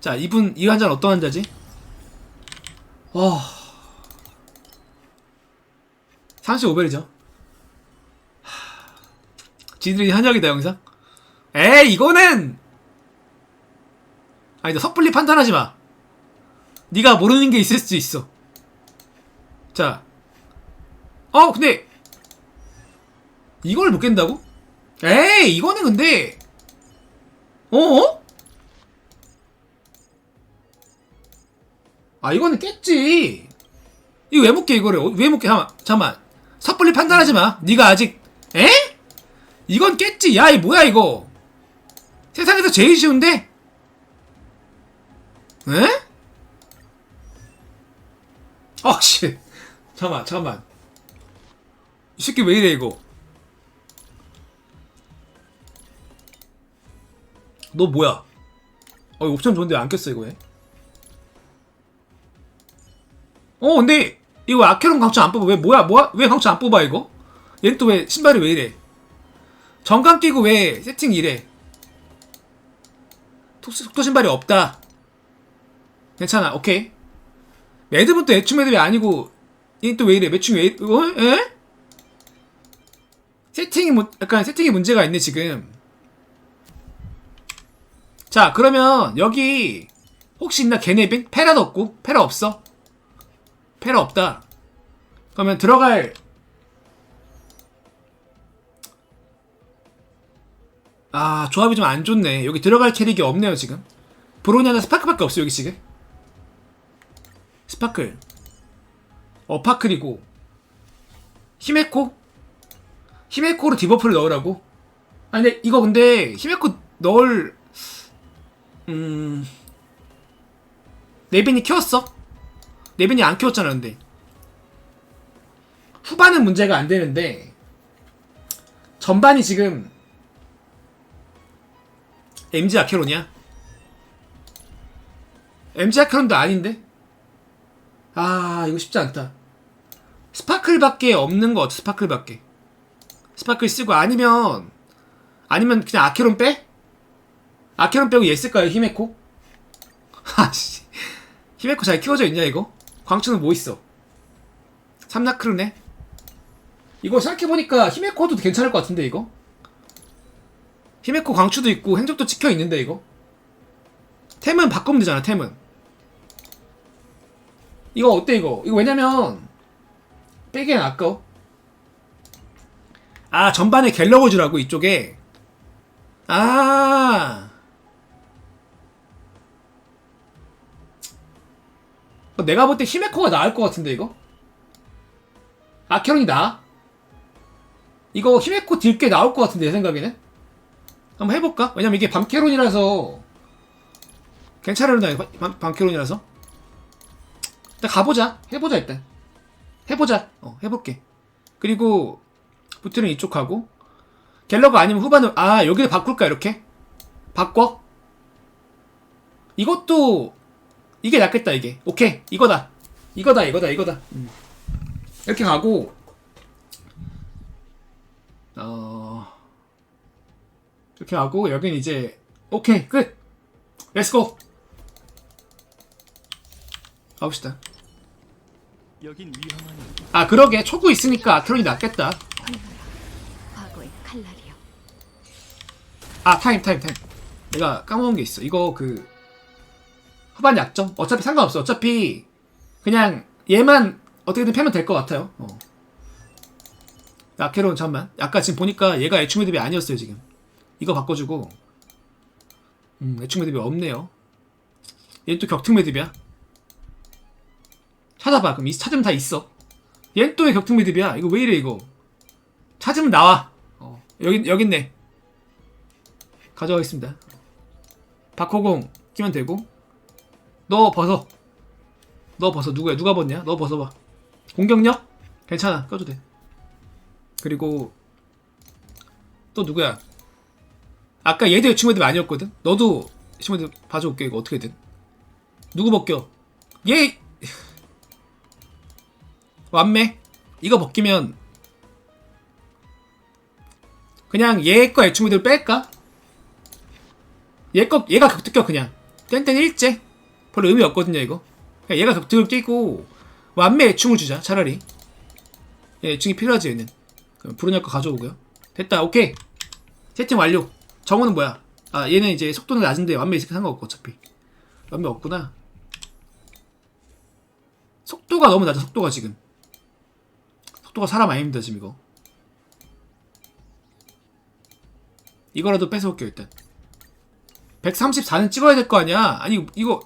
자, 이분 이 환자는 어떤 환자지? 어. 35벨이죠. 지들이 한약이다 영상. 에이 이거는 아니 너 섣불리 판단하지 마. 네가 모르는 게 있을 수도 있어. 자, 어 근데 이걸 못 깬다고? 에이 이거는 근데 어? 아 이거는 깼지. 이거 왜 못깨 이거를 왜 못 깨? 잠만 잠만 섣불리 판단하지 마. 네가 아직 에? 이건 깼지. 야 이 뭐야 이거? 세상에서 제일 쉬운데? 에? 아 씨. 잠만 잠만. 이 새끼 왜 이래 이거? 너 뭐야? 어, 옵션 좋은데 왜안 꼈어 이거 왜? 어, 근데 이거 아케론 강추 안 뽑아 왜 뭐야 뭐야 왜 강추 안 뽑아 이거? 얘는 또 왜 신발이 왜 이래? 정강 끼고 왜 세팅 이래? 속- 속도 신발이 없다. 괜찮아, 오케이. 매듭은 또 애충 매듭이 아니고 얘는 또 왜 이래? 매충 왜? 이래? 어? 에? 세팅이 뭐 약간 세팅이 문제가 있네 지금. 자 그러면 여기 혹시 있나 걔네빙? 페라도 없고 페라 없어? 페라 없다 그러면 들어갈 아 조합이 좀 안 좋네 여기 들어갈 캐릭이 없네요 지금 브로냐나 스파크밖에 없어 여기 지금 스파클 어파클이고 히메코? 히메코로 디버프를 넣으라고? 아니 근데 이거 근데 히메코 넣을 음 네빈이 키웠어? 네빈이 안 키웠잖아 근데 후반은 문제가 안 되는데 전반이 지금 MG 아케론이야? MG 아케론도 아닌데? 아 이거 쉽지 않다 스파클밖에 없는 거 같아 스파클밖에 스파클 쓰고 아니면 아니면 그냥 아케론 빼? 아케론 빼고 얘 쓸까요 히메코? 아씨 히메코 잘 키워져 있냐 이거? 광추는 뭐 있어? 삼나크르네? 이거 생각해보니까 히메코도 괜찮을 것 같은데 이거? 히메코 광추도 있고 행적도 찍혀 있는데 이거? 템은 바꾸면 되잖아 템은 이거 어때 이거? 이거 왜냐면 빼기엔 아까워 아 전반에 갤러거즈라고 이쪽에 아 내가 볼 때 히메코가 나을 것 같은데 이거? 아케론이 나? 이거 히메코 딜게 나올 것 같은데 내 생각에는? 한번 해볼까? 왜냐면 이게 밤캐론이라서. 괜찮으려나 밤, 밤캐론이라서. 일단 가보자. 해보자 일단. 해보자. 어 해볼게. 그리고 부트는 이쪽 하고. 갤러가 아니면 후반을 아 여기를 바꿀까 이렇게? 바꿔? 이것도 이게 낫겠다 이게. 오케이. 이거다. 이거다 이거다 이거다. 음. 이렇게 가고 어 이렇게 하고 여긴 이제 오케이 끝. 렛츠고 가봅시다. 여긴 위험한 아 그러게. 초구 있으니까 아크론이 낫겠다. 아 타임 타임 타임. 내가 까먹은 게 있어. 이거 그 후반 약점 어차피 상관없어. 어차피 그냥 얘만 어떻게든 패면 될 것 같아요. 어. 아케론 잠만. 아까 지금 보니까 얘가 애충 매듭이 아니었어요 지금. 이거 바꿔주고. 음 애충 매듭이 없네요. 얘는 또 격특 매듭이야. 찾아봐. 그럼 이 찾으면 다 있어. 얘는 또 왜 격특 매듭이야? 이거 왜 이래 이거? 찾으면 나와. 어. 여기 여기 있네. 가져가겠습니다. 박호공 끼면 되고 너 벗어. 너 벗어. 누구야? 누가 벗냐? 너 벗어봐. 공격력? 괜찮아. 꺼도 돼. 그리고 또 누구야? 아까 얘도 친구들 아니었거든? 너도 친구들 봐줘올게 이거 어떻게든. 누구 벗겨? 얘 완매? 이거 벗기면 그냥 얘거 애충이들 뺄까? 얘 거, 얘가 격특격 그냥. 땡땡 일제 별로 의미 없거든요 이거. 그냥 얘가 격투를 뛰고 완매 애충을 주자 차라리. 예, 애충이 필요하지 얘는. 그럼 부르냐 거 가져오고요. 됐다 오케이. 세팅 완료. 정원은 뭐야? 아 얘는 이제 속도는 낮은데 완매 있으니까 상관없고 어차피. 완매 없구나. 속도가 너무 낮아 속도가 지금. 속도가 사람 아닙니다 지금 이거. 이거라도 뺏어올게요 일단. 134는 찍어야 될 거 아니야? 아니 이거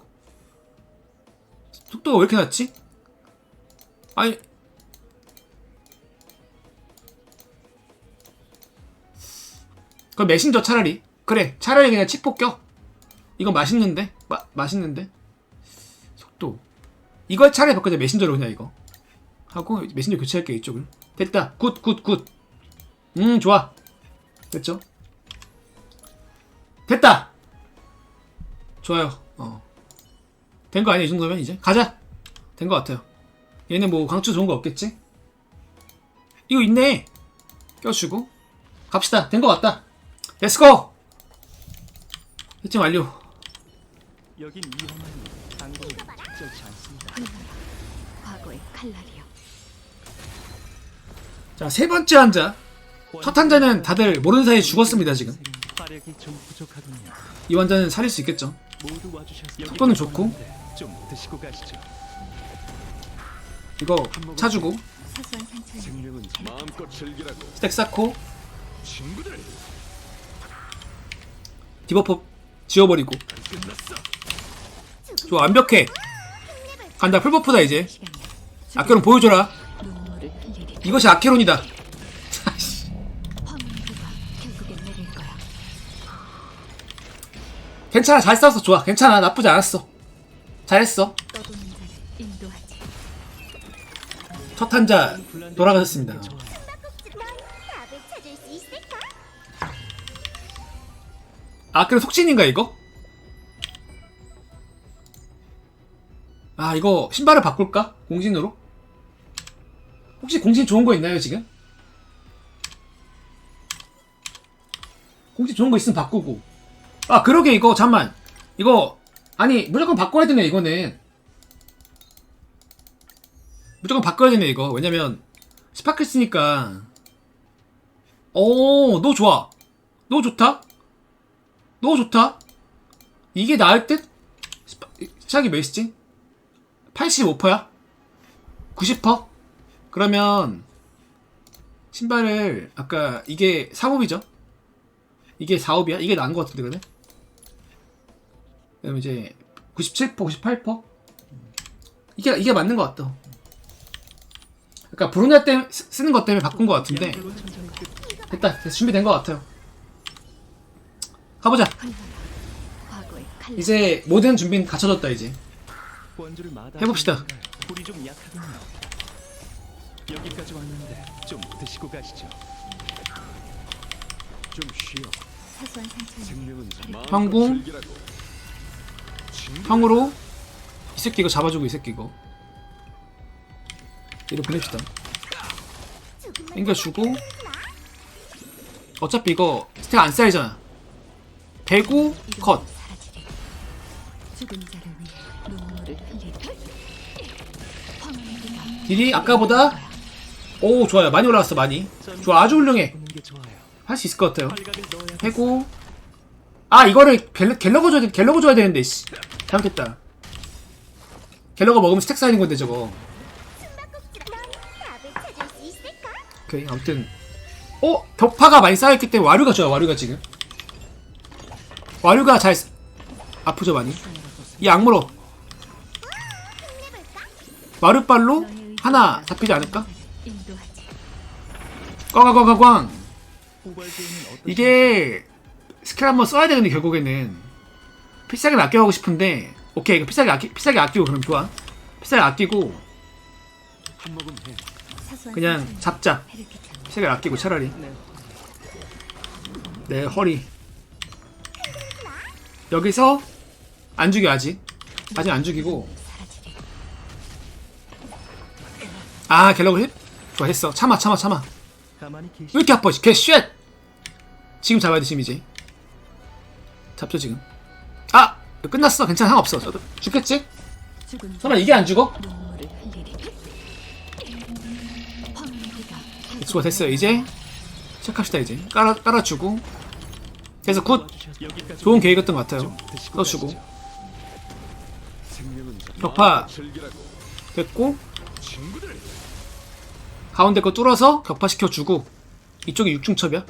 속도가 왜 이렇게 낮지? 아니. 그럼 메신저 차라리. 그래 차라리 그냥 칩포 껴 이거 맛있는데? 마, 맛있는데? 속도. 이걸 차라리 바꾸자 메신저로 그냥 이거. 하고 메신저 교체할게 이쪽을 됐다. 굿 굿 굿. 음 좋아. 됐죠? 됐다. 좋아요. 어 된 거 아니야 이 정도면 이제? 가자. 된 거 같아요. 얘는 뭐 강추 좋은 거 없겠지? 이거 있네. 껴주고. 갑시다. 된 거 같다. 렛츠고 세팅 완료. 여긴 위험하니 안전이 적절치 않습니다. 과거의 칼날이여 자세 번째 환자. 첫 환자는 다들 모르는 사이에 죽었습니다 지금. 화력이 좀 부족하군요. 이 환자는 살릴 수 있겠죠. 모두 와주셔서 속도는 좋고. 좀 드시고 가시죠. 이거 차주고. 사소한 상처는 생명은 마음껏 즐기라고. 스택 쌓고. 친구들. 디버프 지워버리고. 끝났어 좋아 완벽해. 간다 풀버프다 이제. 시간이야 아케론 보여줘라. 눈물을 흘리리 이것이 아케론이다. 화문구가 결국엔 내릴 거야 괜찮아 잘 싸웠어. 좋아 괜찮아. 나쁘지 않았어 잘했어 첫 환자 돌아가셨습니다 있을까? 아케론 속신인가 이거? 아 이거 신발을 바꿀까? 공신으로? 혹시 공신 좋은 거 있나요 지금? 공신 좋은 거 있으면 바꾸고 아 그러게 이거 잠만 이거 아니 무조건 바꿔야 되네 이거는 무조건 바꿔야 되네 이거 왜냐면 스파클 쓰니까 오너 좋아 너 좋다 너 좋다 이게 나을 듯? 스파- 시작이 몇이지? 85%야? 90%? 그러면 신발을 아까 이게 4옵이죠? 이게 4옵이야? 이게 나은 것 같은데 그 그럼 이제 97%, 98%? 이게 이게 맞는 것 같다. 그러니까 브루냐 쓰- 쓰는 것 때문에 바꾼 것 같은데 됐다, 준비된 것 같아요. 가보자. 이제 모든 준비는 갖춰졌다 이제. 해봅시다. 불이 좀 약하군요. 여기까지 왔는데 좀 드시고 가시죠. 좀 쉬어 사소 형으로 이 새끼 이거 잡아주고 이 새끼 이거. 얘로 보냅시다. 땡겨주고. 어차피 이거 스택 안 쌓이잖아. 배구 컷. 딜이 아까보다 오 좋아요. 많이 올라갔어 많이. 좋아 아주 훌륭해. 할 수 있을 것 같아요. 해고. 아 이거를 갤러, 갤러거 줘야 돼 갤러거 줘야 되는데 씨 잘못했다. 갤러거 먹으면 스택 쌓이는 건데 저거? 오케이 아무튼. 어? 격파가 많이 쌓였기 때문에 와류가 좋아 와류가 지금. 와류가 잘 쓰- 아프죠 많이? 이 악물어. 와류빨로 하나 잡히지 않을까? 어떤 이게 스킬 한번 써야 되는데 결국에는 필살기 아껴가고 싶은데 오케이 이거 필살기 아끼 필살기 아끼고 그럼 좋아. 필살기 아끼고 그냥 잡자. 필살기 아끼고 차라리. 네. 내 허리. 여기서 안 죽여 아직. 아직 안 죽이고. 아 갤러그 힙? 좋아 했어. 참아 참아 참아. 왜 이렇게 아파 개쉣! 지금 잡아야 돼 지금 이제. 잡죠 지금. 아 끝났어. 괜찮아. 상관없어. 저도. 죽겠지? 설마 이게 안 죽어? 좋아 됐어요 이제. 시작합시다 이제. 깔아, 깔아주고. 그래서 굿. 좋은 계획이었던 것 같아요. 써주고. 격파. 됐고. 가운데 거 뚫어서 격파시켜주고. 이쪽이 6중첩이야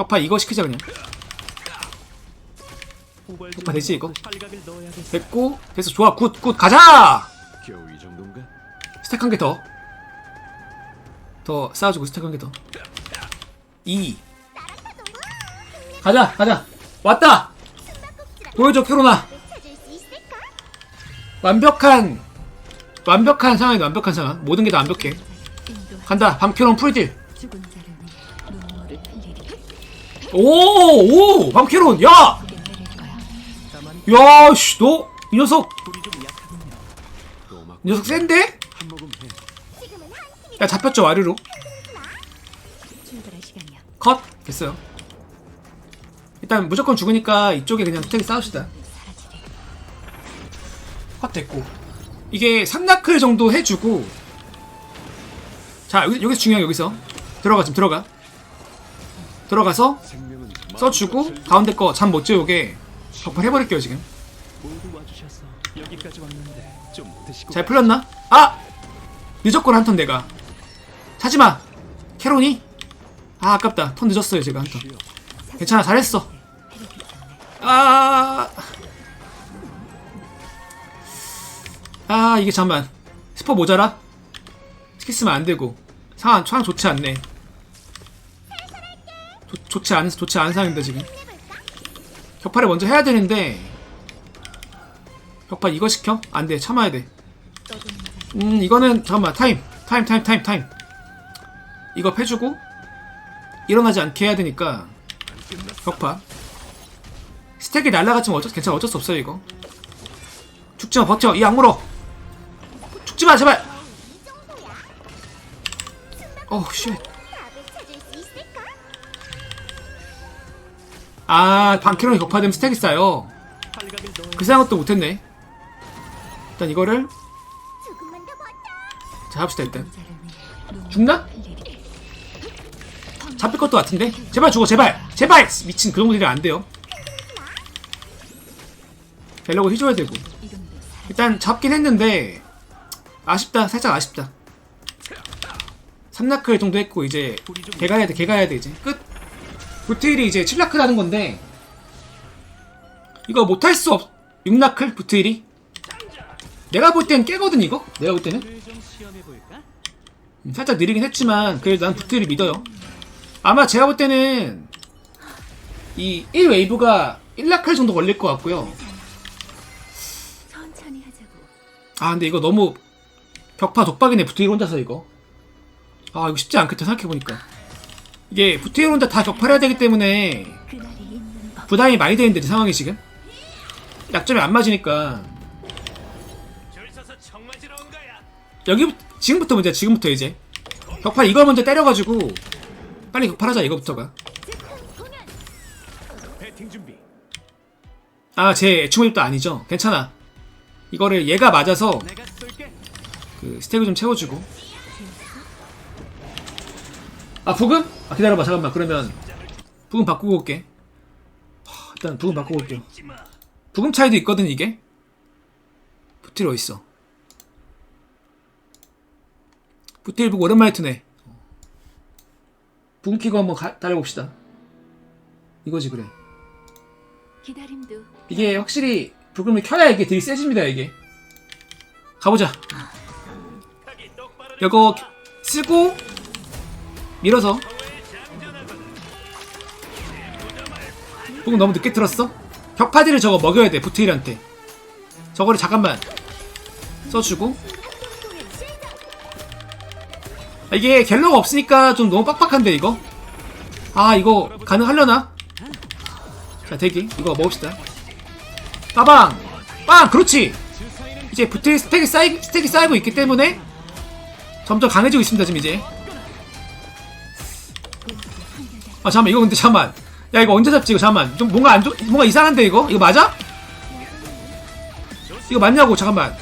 격파 이거 시키자 그냥 격파 되지, 이거? 됐고 그래서 좋아 굿 굿 가자? 스택 한개 더. 더 쌓아주고 스택 한 개 더. 2. 가자, 가자. 왔다! 보여줘, 있을까? 완벽한, 완벽한 상황이다, 완벽한 상황. 모든 게 다 완벽해. 간다, 밤캐론 풀딜. 오, 오, 밤캐론, 야! 야, 씨, 너, 이 녀석, 이 녀석 센데? 야, 잡혔죠, 와르로. 컷! 됐어요. 일단 무조건 죽으니까 이쪽에 그냥 스택이. 사라지리 컷 됐고 이게 3나클 정도 해주고 자 여기, 여기서 중요한 게 여기서 들어가 좀 들어가 들어가서 써주고 가운데 거 잠 못 재우게 격발 해버릴게요 지금 잘 풀렸나? 아! 늦었구나 한 턴 내가 하지마 캐론이? 아 아깝다 턴 늦었어요 제가 한턴. 괜찮아 잘했어 아... 아 이게 잠만 스포 모자라? 스킬 쓰면 안되고 상황, 상황 좋지 않네 좋, 좋지 않은 좋지 않은 상황인데 지금. 격파를 먼저 해야 되는데 격파 이거 시켜? 안돼 참아야 돼. 음 이거는 잠깐만 타임 타임 타임 타임 타임. 이거 패주고 일어나지 않게 해야 되니까 격파. 스택이 날라갔지만 어쩔 괜찮아 어쩔 수 없어요 이거. 죽지마 버텨 이 악물어. 죽지마 제발. 어우 쉣 아 방캐론이 격파되면 스택이 쌓여. 그 생각도 못했네. 일단 이거를. 자 합시다 일단. 죽나? 잡힐 것도 같은데? 제발 죽어 제발! 제발! 미친 그런 일이 안 돼요. 되려고 해줘야 되고. 일단 잡긴 했는데 아쉽다 살짝 아쉽다. 3나클 정도 했고 이제 개 가야 돼 개 가야 돼 이제. 끝 부트일이 이제 7나클 하는 건데 이거 못할 수 없... 6나클 부트일이? 내가 볼 땐 깨거든 이거? 내가 볼 때는? 음, 살짝 느리긴 했지만 그래도 난 부트를 믿어요. 아마 제가 볼 때는 이 1웨이브가 1라클 정도 걸릴 것 같고요. 아 근데 이거 너무 격파 독박이네 부트일 혼자서 이거. 아 이거 쉽지 않겠다 생각해보니까 이게 부트일 혼자 다 격파를 해야 되기 때문에 부담이 많이 되는데 이 상황이 지금. 약점이 안 맞으니까. 여기 지금부터 문제야 지금부터 이제. 격파 이걸 먼저 때려가지고 빨리 격파하자 이거부터가. 배팅 준비. 아제 애충업도 아니죠? 괜찮아. 이거를 얘가 맞아서. 그 스택을 좀 채워주고 아 부금? 아 기다려봐. 잠깐만. 그러면 부금 바꾸고 올게. 하, 일단 부금 바꾸고 올게요. 부금 차이도 있거든 이게? 부틸 어딨어? 부틸 보고 오랜만에 트네. 부금 키고 한번 가, 달려봅시다. 이거지 그래. 기다림도 이게 확실히 부금을 켜야 이게 되게 세집니다 이게. 가보자. 이거 쓰고 밀어서. 부금 너무 늦게 틀었어? 격파디를 저거 먹여야 돼 부트일한테. 저거를 잠깐만 써주고. 아, 이게 갤러가 없으니까 좀 너무 빡빡한데 이거? 아 이거 가능하려나? 자 대기. 이거 먹읍시다. 빠방! 빵! 그렇지! 이제 부트의 스택이 쌓이, 스택이 쌓이고 있기 때문에 점점 강해지고 있습니다 지금 이제 아 잠깐만 이거 근데 잠깐만. 야 이거 언제 잡지 이거 잠깐만. 좀 뭔가 안 좋, 뭔가 이상한데 이거? 이거 맞아? 이거 맞냐고 잠깐만.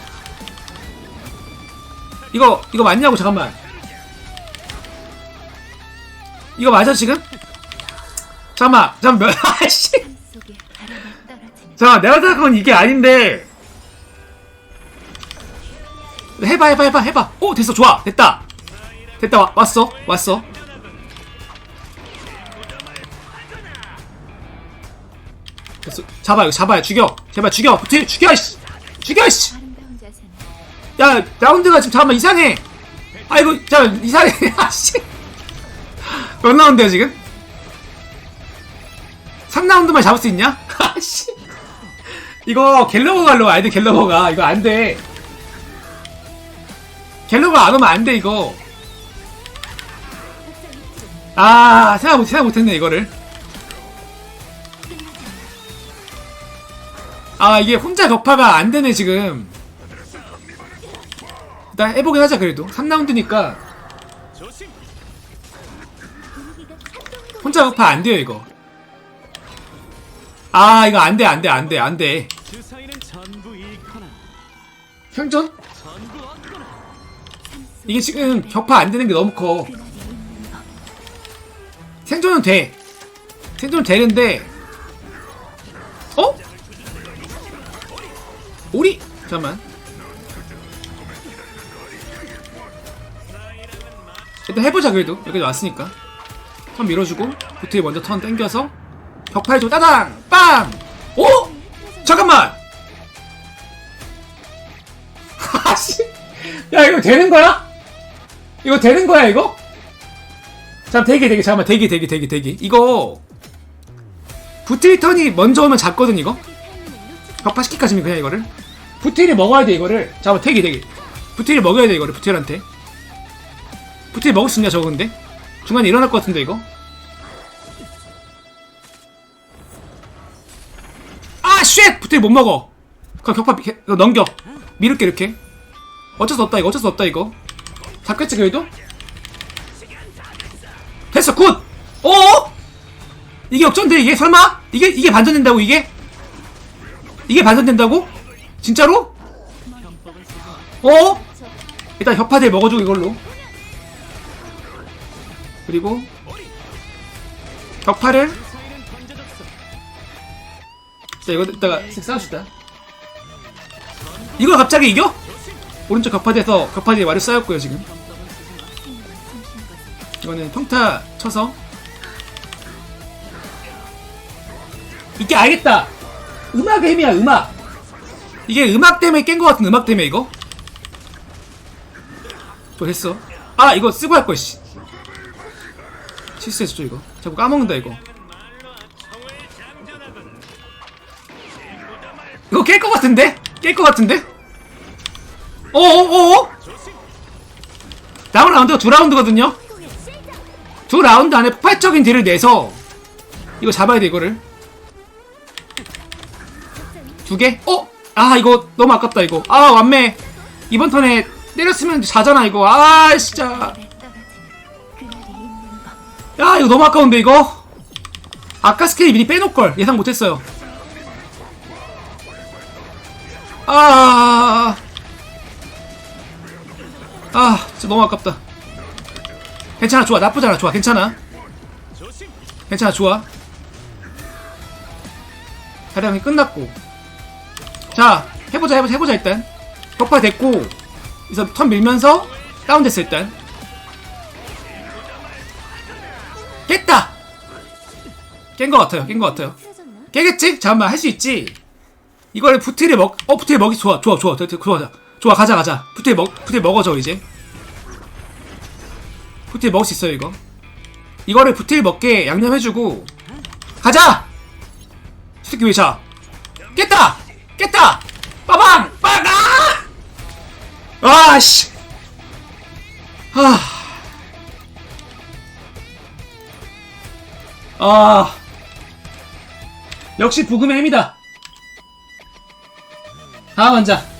이거 이거 맞냐고 잠깐만. 이거 맞아 지금? 잠깐만 잠깐만. 아씨. 잠깐만 내가 생각한 건 이게 아닌데. 해봐 해봐 해봐 해봐. 오 됐어 좋아. 됐다. 됐다 와, 왔어 왔어 됐어 잡아 이거 잡아요 죽여. 제발 죽여. 뒤 죽여 씨. 죽여 아름다운 자세는 라운드가 지금 잠깐만 이상해. 아이고 자 이상해. 아 씨. 몇 라운드야 지금? 3라운드만 잡을 수 있냐? 아 씨. 이거 갤러버 와야 돼 갤러버가. 이거 안 돼. 갤러버 안 오면 안 돼 이거. 아 생각 못 생각 못 했네 이거를 아 이게 혼자 격파가 안 되네 지금. 일단 해보긴 하자 그래도. 3라운드니까. 혼자 격파 안 돼요 이거. 아 이거 안 돼 안 돼 안 돼 안돼. 얻거나 이게 지금 격파 안 되는 게 너무 커. 생존은 돼. 생존은 되는데. 어? 오리? 잠깐만 일단 해보자 그래도 여기까지 왔으니까 턴 밀어주고 부트에 먼저 턴 땡겨서 격파해주고 따당! 빵! 오? 잠깐만! 아씨 야 이거 되는 거야? 이거 되는 거야 이거? 잠 대기 대기 잠깐만 대기 대기 대기 대기 이거 부트리 턴이 먼저 오면 잡거든 이거 격파 시키까지면 그냥 이거를 부트리 먹어야 돼 이거를 잠깐만 대기 대기 부트리 먹어야 돼 이거를 부트리한테 부트리 먹을 수 있냐 저거 근데 중간에 일어날 것 같은데 이거 아 쉣! 부트리 못 먹어 그럼 격파 비- 이거 넘겨 미룰게 이렇게 어쩔 수 없다 이거 어쩔 수 없다 이거 잡겠지 그래도? 됐어 굿! 어? 이게 역전돼 이게 설마? 이게 이게 반전된다고 이게? 이게 반전된다고? 진짜로? 어? 일단 격파대 먹어주고 이걸로 그리고 격파를 자 이거 이따가 쓱 싸웁시다 이걸 갑자기 이겨? 오른쪽 격파대에서 격파대에 와류 쌓였고요 지금 이거는 평타 쳐서 이게 알겠다 음악의 힘이야 음악. 이게 음악 때문에 깬거 같은 음악 때문에 이거? 또 했어? 아 이거 쓰고 할걸 씨. 실수했어 이거. 자꾸 까먹는다 이거. 이거 깰거 같은데? 깰거 같은데? 어어어어? 다음 라운드가 두 라운드거든요? 두 라운드 안에 폭발적인 딜을 내서 이거 잡아야 돼 이거를 두 개? 어? 아 이거 너무 아깝다 이거 아 완매 이번 턴에 때렸으면 자잖아 이거 아 진짜 야 이거 너무 아까운데 이거 아까 스케일 미리 빼놓을걸 예상 못했어요 아, 아, 진짜 너무 아깝다. 괜찮아, 좋아, 나쁘지 않아, 좋아, 괜찮아. 괜찮아, 좋아. 자량이 끝났고. 자, 해보자, 해보자, 해보자, 일단. 격파 됐고, 그래서 턴 밀면서 다운 됐어, 일단. 깼다! 깬 것 같아요, 깬 것 같아요. 깨겠지? 잠깐만, 할 수 있지? 이걸 부트리 먹, 어, 부트리 먹이, 좋아, 좋아, 좋아, 좋아, 좋아, 좋아, 가자, 가자. 부트리 먹, 부트리 먹어줘, 이제. 부트리 먹을 수 있어요, 이거. 이거를 부트리 먹게 양념해주고, 가자! 새끼 왜 자? 깼다! 깼다! 빠방! 빠방! 아! 씨! 아. 아. 역시 부금의 힘이다. 다음 환자.